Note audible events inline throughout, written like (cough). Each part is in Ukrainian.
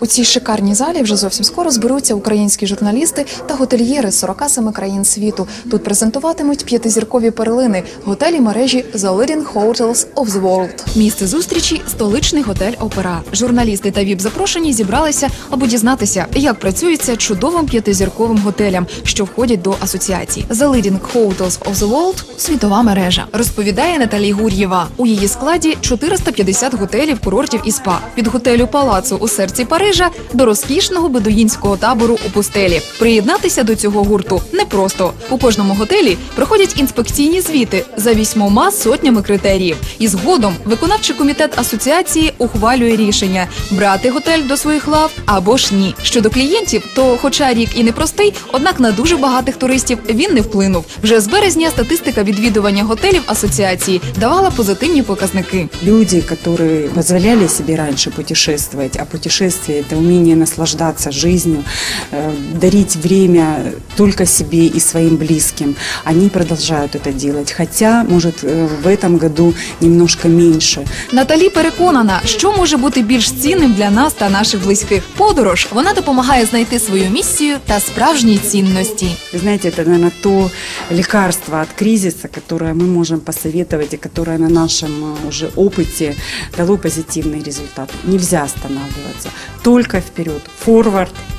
У цій шикарній залі вже зовсім скоро зберуться українські журналісти та готельєри з 47 країн світу. Тут презентуватимуть п'ятизіркові перлини готелі мережі The Leading Hotels of the World. Місце зустрічі столичний готель Опера. Журналісти та віп запрошені зібралися, аби дізнатися, як працюється чудовим п'ятизірковим готелям, що входять до асоціації. The Leading Hotels of the World – світова мережа. Розповідає Наталія Гур'єва. У її складі 450 готелів, курортів і спа від готелю Палацу у серці Парижа до розкішного бедуїнського табору у пустелі. Приєднатися до цього гурту непросто. У кожному готелі проходять інспекційні звіти за вісьмома сотнями критеріїв. І згодом виконавчий комітет асоціації ухвалює рішення брати готель до своїх лав або ж ні. Щодо клієнтів, то, хоча рік і непростий, однак на дуже багатих туристів він не вплинув. Вже з березня статистика відвідування готелів асоціації давала позитивні показники. Люди, которые позволяли себе раньше путешествовать, а путешествие это умение наслаждаться жизнью, э, дарить время только себе и своим близким, они продолжают это делать. Хотя, может, э, в этом году немножко меньше. Наталі переконана, що може бути більш цінним для нас та наших близьких. Подорож вона допомагає знайти свою місію та справжні цінності. Вы знаете, это, наверное, то лекарство от кризиса, которое мы можем посоветовать и которое на нашем э, уже опыте дало позитивный результат. Нельзя останавливаться. Только вперед.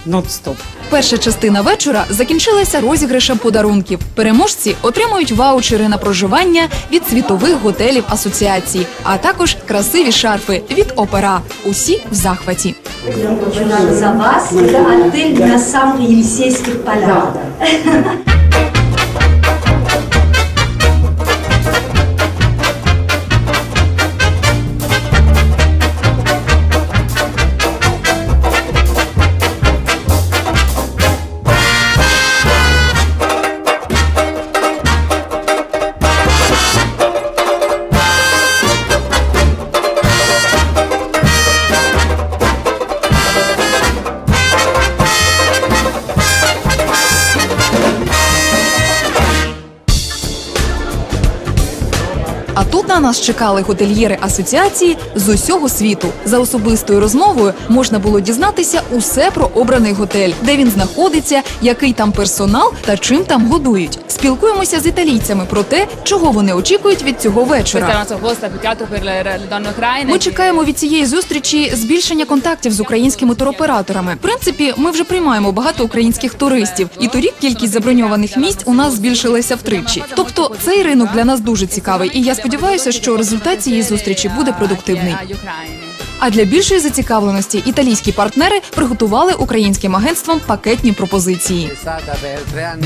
Not stop. Перша частина вечора закінчилася розіграшем подарунків. Переможці отримують ваучери на проживання від світових готелів асоціації, а також красиві шарфи від опера. Усі в захваті. За вас это отель на самых Елисейских полях. (laughs) на нас чекали готельєри асоціації з усього світу. За особистою розмовою можна було дізнатися усе про обраний готель, де він знаходиться, який там персонал та чим там годують. Спілкуємося з італійцями про те, чого вони очікують від цього вечора. Ми чекаємо від цієї зустрічі збільшення контактів з українськими туроператорами. В принципі, ми вже приймаємо багато українських туристів, і торік кількість заброньованих місць у нас збільшилася втричі. Тобто, цей ринок для нас дуже цікавий, і я сподіваюся, що результат цієї зустрічі буде продуктивний. А для більшої зацікавленості італійські партнери приготували українським агентствам пакетні пропозиції.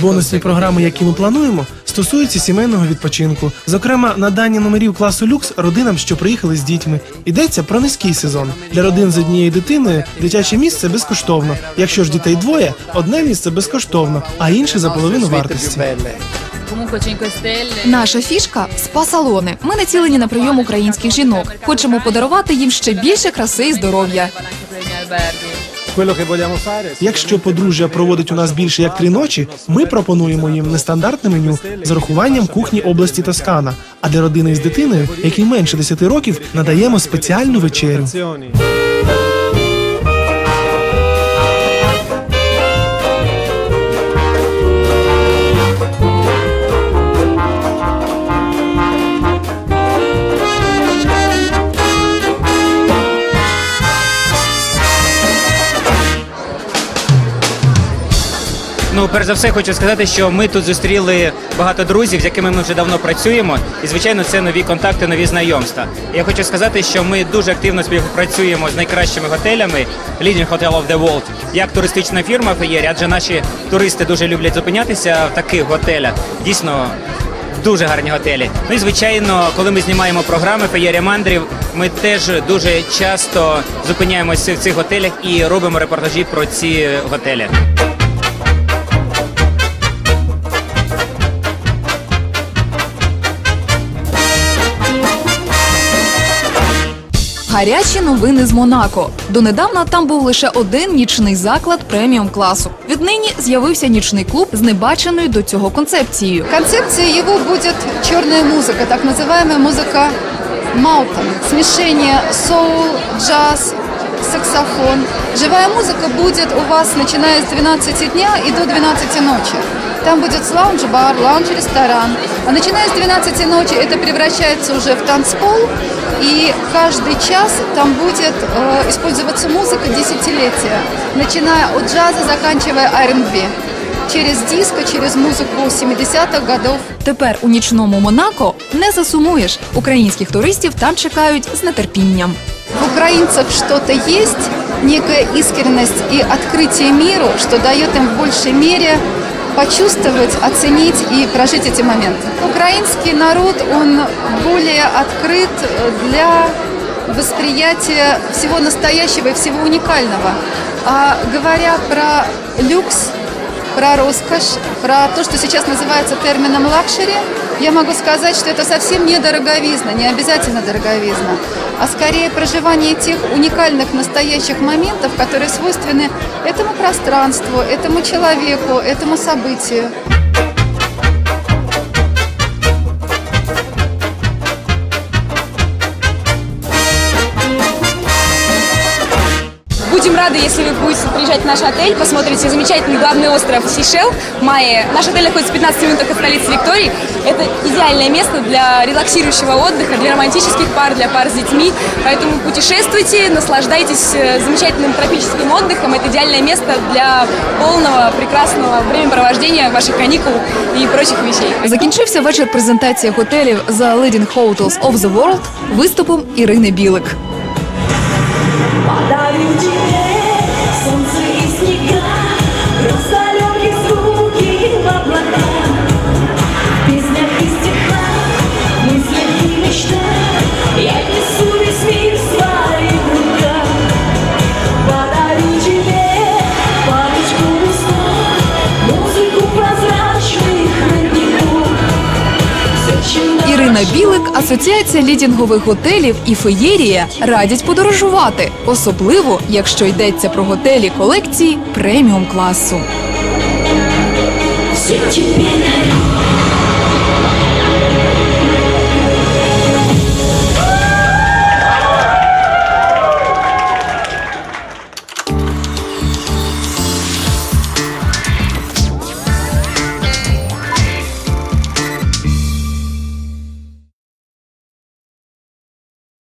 Бонусні програми, які ми плануємо, стосуються сімейного відпочинку. Зокрема, надання номерів класу люкс родинам, що приїхали з дітьми. Йдеться про низький сезон. Для родин з однією дитиною дитяче місце безкоштовно. Якщо ж дітей двоє, одне місце безкоштовно, а інше за половину вартості. Comunque 5 Stelle. Наша фішка спа-салони. Ми націлені на прийом українських жінок. Хочемо подарувати їм ще більше краси і здоров'я. Якщо подружжя проводить у нас більше як три ночі, ми пропонуємо їм нестандартне меню з урахуванням кухні області Тоскана. А для родини з дитиною, якій менше 10 років, надаємо спеціальну вечерю. Ну, перш за все, хочу сказати, що ми тут зустріли багато друзів, з якими ми вже давно працюємо, і звичайно, це нові контакти, нові знайомства. Я хочу сказати, що ми дуже активно співпрацюємо з найкращими готелями Leading Hotel of the World, як туристична фірма Феєрі, адже наші туристи дуже люблять зупинятися в таких готелях. Дійсно. Дуже гарні готелі. Ну і звичайно, коли ми знімаємо програми Феєрія мандрів, ми теж дуже часто зупиняємося в цих готелях і робимо репортажі про ці готелі. Гарячі новини з Монако. Донедавна там був лише один нічний заклад преміум класу. Віднині з'явився нічний клуб з небаченою до цього концепцією. Концепция его будет черная музыка, так называемая музыка Маутон. Смешение соул, джаз, саксофон. Живая музыка будет у вас начиная с 12 дня и до 12 ночи. Там будет лаунж-бар, лаунж-ресторан. А начиная с 12 ночи это превращается уже в танцпол. И каждый час там будет э, использоваться музыка десятилетия. Начиная от джаза, заканчивая R&B. Через диско, через музыку 70-х годов. Тепер у нічному Монако не засумуєш. Українських туристів там чекають з нетерпінням. В украинцах что-то есть, некая искренность и открытие миру, что дает им в большей мере почувствовать, оценить и прожить эти моменты. Украинский народ, он более открыт для восприятия всего настоящего и всего уникального. А говоря про люкс, про роскошь, про то, что сейчас называется термином лакшери, я могу сказать, что это совсем не дороговизна, не обязательно дороговизна, а скорее проживание тех уникальных настоящих моментов, которые свойственны этому пространству, этому человеку, этому событию. Будем рады, если вы будете приезжать в наш отель, посмотрите замечательный главный остров Сейшел в мае. Наш отель находится в 15 минутах от столицы Виктории. Это идеальное место для релаксирующего отдыха, для романтических пар, для пар с детьми. Поэтому путешествуйте, наслаждайтесь э, замечательным тропическим отдыхом. Это идеальное место для полного, прекрасного времяпровождения ваших каникул и прочих вещей. Закінчився вечір презентації готелів The Leading Hotels of the World виступом Ірини Білик. 나를 지켜 손수 Ірина Білик, асоціація лідінгових готелів і феєрія радять подорожувати, особливо якщо йдеться про готелі колекції преміум класу.